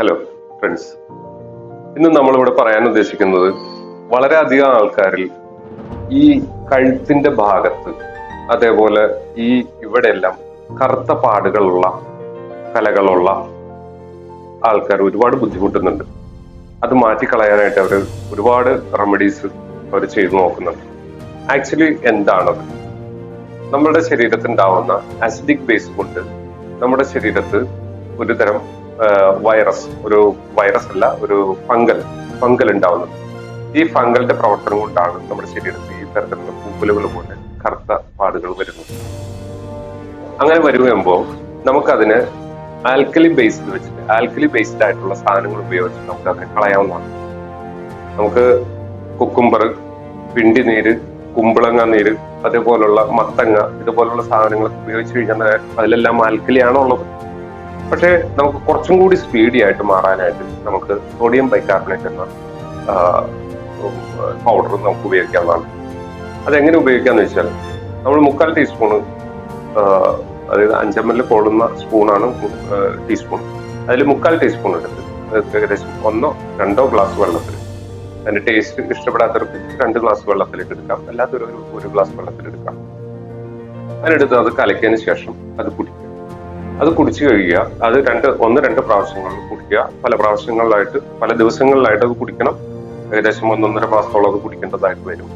Hello friends ഇന്ന് നമ്മളിവിടെ പറയാൻ ഉദ്ദേശിക്കുന്നത് വളരെയധികം ആൾക്കാരിൽ ഈ കഴുത്തിന്റെ ഭാഗത്ത് അതേപോലെ ഈ ഇവിടെയെല്ലാം കറുത്ത പാടുകളുള്ള കലകളുള്ള ആൾക്കാർ ഒരുപാട് ബുദ്ധിമുട്ടുന്നുണ്ട്. അത് മാറ്റിക്കളയാനായിട്ട് അവർ ഒരുപാട് റെമഡീസ് അവർ ചെയ്തു നോക്കുന്നുണ്ട്. ആക്ച്വലി എന്താണത്? നമ്മുടെ ശരീരത്തിലുണ്ടാവുന്ന ആസിഡിക് ബേസ് കൊണ്ട് നമ്മുടെ ശരീരത്ത് ഒരു തരം വൈറസ് ഒരു വൈറസ് അല്ല ഒരു ഫംഗൽ ഫംഗൽ ഉണ്ടാവുന്നത്. ഈ ഫംഗലിന്റെ പ്രവർത്തനം കൊണ്ടാണ് നമ്മുടെ ശരീരത്തിൽ ഈ തരത്തിലുള്ള പൂപ്പലുകൾ പോലെ കറുത്ത പാടുകൾ വരുന്നത്. അങ്ങനെ വരുമ്പോൾ നമുക്കതിന് ആൽക്കലി ബേസ്ഡ് വെച്ചിട്ട് ആൽക്കലി ബേസ്ഡ് ആയിട്ടുള്ള സാധനങ്ങൾ ഉപയോഗിച്ച് നമുക്ക് അതിനെ കളയാവുന്നതാണ്. നമുക്ക് കുക്കുംബർ പിണ്ടി നീര് കുമ്പളങ്ങ നീര് അതേപോലുള്ള മത്തങ്ങ ഇതുപോലുള്ള സാധനങ്ങൾ ഉപയോഗിച്ച് കഴിഞ്ഞാൽ അതിലെല്ലാം ആൽക്കലിയാണോ ഉള്ളത്? പക്ഷേ നമുക്ക് കുറച്ചും കൂടി സ്പീഡി ആയിട്ട് മാറാനായിട്ട് നമുക്ക് സോഡിയം ബൈകാർബണേറ്റ് എന്ന പൗഡർ നമുക്ക് ഉപയോഗിക്കാവുന്നതാണ്. അതെങ്ങനെ ഉപയോഗിക്കാന്ന് വെച്ചാൽ നമ്മൾ മുക്കാൽ ടീസ്പൂണ് അതായത് അഞ്ചമ്മലിൽ കൊള്ളുന്ന സ്പൂണാണ് ടീസ്പൂൺ അതിൽ മുക്കാൽ ടീസ്പൂൺ എടുത്ത് ഏകദേശം ഒന്നോ രണ്ടോ ഗ്ലാസ് വെള്ളത്തിൽ അതിന്റെ ടേസ്റ്റ് ഇഷ്ടപ്പെടാത്തവർക്ക് രണ്ട് ഗ്ലാസ് വെള്ളത്തിലേക്ക് എടുക്കാം. അല്ലാത്തൊരു ഒരു ഗ്ലാസ് വെള്ളത്തിൽ എടുക്കാം. അതിനെടുത്ത് അത് കലക്കിയതിന് ശേഷം അത് കുടിക്കുക. അത് കുടിച്ചു കഴിയുക. അത് രണ്ട് ഒന്ന് രണ്ട് പ്രാവശ്യങ്ങൾ കുടിക്കുക. പല പ്രാവശ്യങ്ങളിലായിട്ട് പല ദിവസങ്ങളിലായിട്ട് അത് കുടിക്കണം. ഏകദേശം ഒന്നൊന്നര മാസത്തോളം അത് കുടിക്കേണ്ടതായിട്ട് വരും.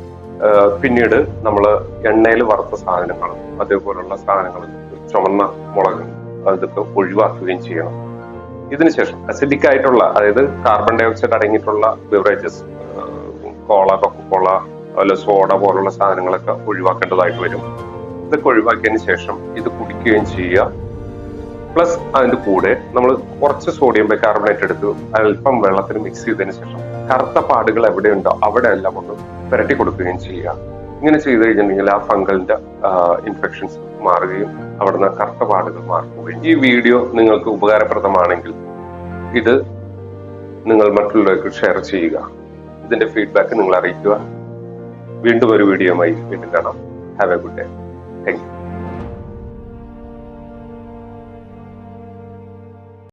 പിന്നീട് നമ്മൾ എണ്ണയിൽ വറുത്ത സാധനങ്ങൾ അതേപോലുള്ള സാധനങ്ങൾ ചുമന്ന മുളക് അതൊക്കെ ഒഴിവാക്കുകയും ചെയ്യണം. ഇതിനുശേഷം അസിഡിക് ആയിട്ടുള്ള അതായത് കാർബൺ ഡൈ ഓക്സൈഡ് അടങ്ങിയിട്ടുള്ള ബിവറേജസ് കോള കൊക്കക്കോള അതുപോലെ സോഡ പോലുള്ള സാധനങ്ങളൊക്കെ ഒഴിവാക്കേണ്ടതായിട്ട് വരും. ഇതൊക്കെ ഒഴിവാക്കിയതിന് ശേഷം ഇത് കുടിക്കുകയും ചെയ്യുക. പ്ലസ് അതിന്റെ കൂടെ നമ്മൾ കുറച്ച് സോഡിയം ബൈകാർബണേറ്റ് എടുത്ത് അല്പം വെള്ളത്തിൽ മിക്സ് ചെയ്തതിന് ശേഷം കറുത്ത പാടുകൾ എവിടെ ഉണ്ടോ അവിടെ എല്ലാം ഒന്ന് പുരട്ടി കൊടുക്കുകയും ചെയ്യുക. ഇങ്ങനെ ചെയ്തു കഴിഞ്ഞിട്ടുണ്ടെങ്കിൽ ആ ഫംഗലിന്റെ ഇൻഫെക്ഷൻസ് മാറുകയും അവിടുന്ന് കറുത്ത പാടുകൾ മാറുകയും ഈ വീഡിയോ നിങ്ങൾക്ക് ഉപകാരപ്രദമാണെങ്കിൽ ഇത് നിങ്ങൾ മറ്റുള്ളവർക്ക് ഷെയർ ചെയ്യുക. ഇതിന്റെ ഫീഡ്ബാക്ക് നിങ്ങൾ അറിയിക്കുക. വീണ്ടും ഒരു വീഡിയോ വീഡിയോയുമായി വീണ്ടും കാണാം. Have a good day thank you